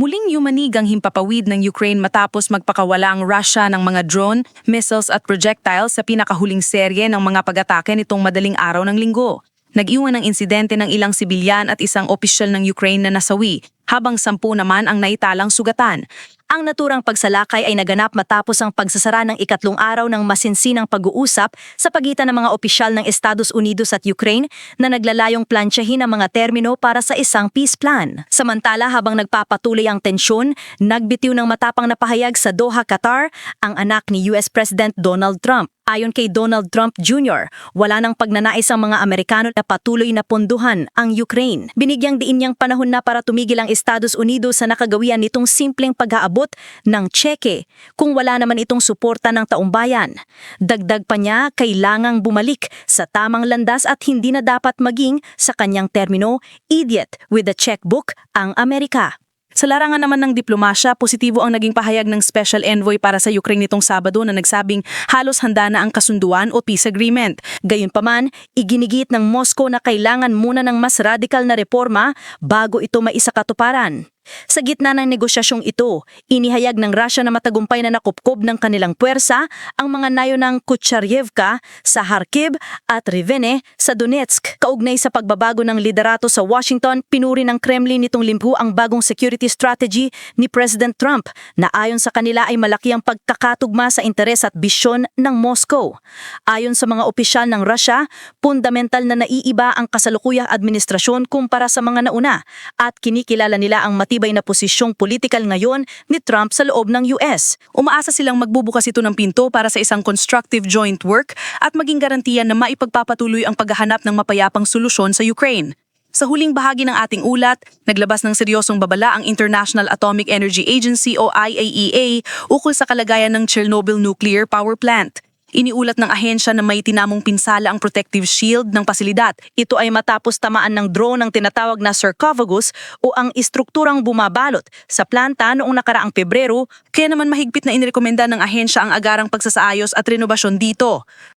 Muling yumanig ang himpapawid ng Ukraine matapos magpakawala ang Russia ng mga drone, missiles at projectiles sa pinakahuling serye ng mga pag-atake nitong madaling araw ng linggo. Nag-iwan ng insidente ng ilang sibilyan at isang opisyal ng Ukraine na nasawi, habang sampu naman ang naitalang sugatan. Ang naturang pagsalakay ay naganap matapos ang pagsasara ng ikatlong araw ng masinsinang pag-uusap sa pagitan ng mga opisyal ng Estados Unidos at Ukraine na naglalayong plansyahin ang mga termino para sa isang peace plan. Samantala habang nagpapatuloy ang tensyon, nagbitiw ng matapang na pahayag sa Doha, Qatar, ang anak ni US President Donald Trump. Ayon kay Donald Trump Jr., wala nang pagnanais ang mga Amerikano na patuloy na ponduhan ang Ukraine. Binigyang diin niyang panahon na para tumigil ang Estados Unidos sa nakagawian nitong simpleng pag-aabot ng tseke kung wala naman itong suporta ng taumbayan. Dagdag pa niya, kailangang bumalik sa tamang landas at hindi na dapat maging sa kanyang termino, idiot with a checkbook ang Amerika. Sa larangan naman ng diplomasya, positibo ang naging pahayag ng Special Envoy para sa Ukraine nitong Sabado na nagsabing halos handa na ang kasunduan o peace agreement. Gayunpaman, iginigit ng Moscow na kailangan muna ng mas radikal na reforma bago ito maisakatuparan. Sa gitna ng negosyasyong ito, inihayag ng Russia na matagumpay na nakupkob ng kanilang puwersa ang mga nayo ng Kucharyevka sa Kharkiv at Rivne sa Donetsk. Kaugnay sa pagbabago ng liderato sa Washington, pinuri ng Kremlin nitong limpu ang bagong security strategy ni President Trump na ayon sa kanila ay malaki ang pagkakatugma sa interes at bisyon ng Moscow. Ayon sa mga opisyal ng Russia, fundamental na naiiba ang kasalukuyang administrasyon kumpara sa mga nauna at kinikilala nila ang matibay na posisyong politikal ngayon ni Trump sa loob ng US. Umaasa silang magbubukas ito ng pinto para sa isang constructive joint work at maging garantiya na maipagpapatuloy ang paghahanap ng mapayapang solusyon sa Ukraine. Sa huling bahagi ng ating ulat, naglabas ng seryosong babala ang International Atomic Energy Agency o IAEA ukol sa kalagayan ng Chernobyl Nuclear Power Plant. Iniulat ng ahensya na may tinamong pinsala ang protective shield ng pasilidad. Ito ay matapos tamaan ng drone ng tinatawag na sarcophagus o ang istrukturang bumabalot sa planta noong nakaraang Pebrero Kaya naman mahigpit na inirekomenda ng ahensya ang agarang pagsasaayos at renovasyon dito.